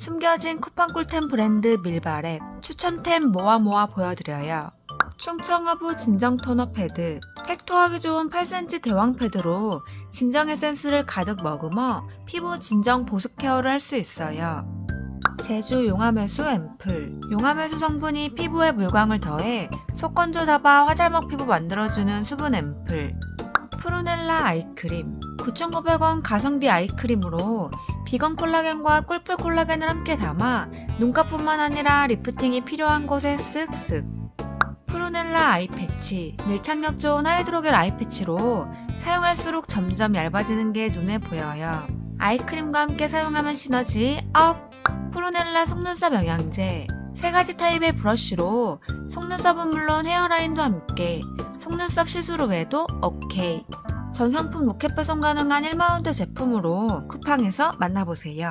숨겨진 쿠팡 꿀템 브랜드 밀바랩 추천템 모아 모아 보여드려요. 충청어부 진정 토너 패드 택토하기 좋은 8cm 대왕 패드로 진정 에센스를 가득 머금어 피부 진정 보습 케어를 할 수 있어요. 제주 용암해수 앰플 용암해수 성분이 피부에 물광을 더해 속건조 잡아 화잘먹 피부 만들어주는 수분 앰플 프루넬라 아이크림 9,900원 가성비 아이크림으로 비건 콜라겐과 꿀풀 콜라겐을 함께 담아 눈꺼뿐만 아니라 리프팅이 필요한 곳에 쓱쓱. 프루넬라 아이패치 밀착력 좋은 하이드로겔 아이패치로 사용할수록 점점 얇아지는 게 눈에 보여요. 아이크림과 함께 사용하면 시너지 업! 프루넬라 속눈썹 영양제. 세 가지 타입의 브러쉬로 속눈썹은 물론 헤어라인도 함께 속눈썹 시스루 외도 오케이 전 상품 로켓 배송 가능한 1마운트 제품으로 쿠팡에서 만나보세요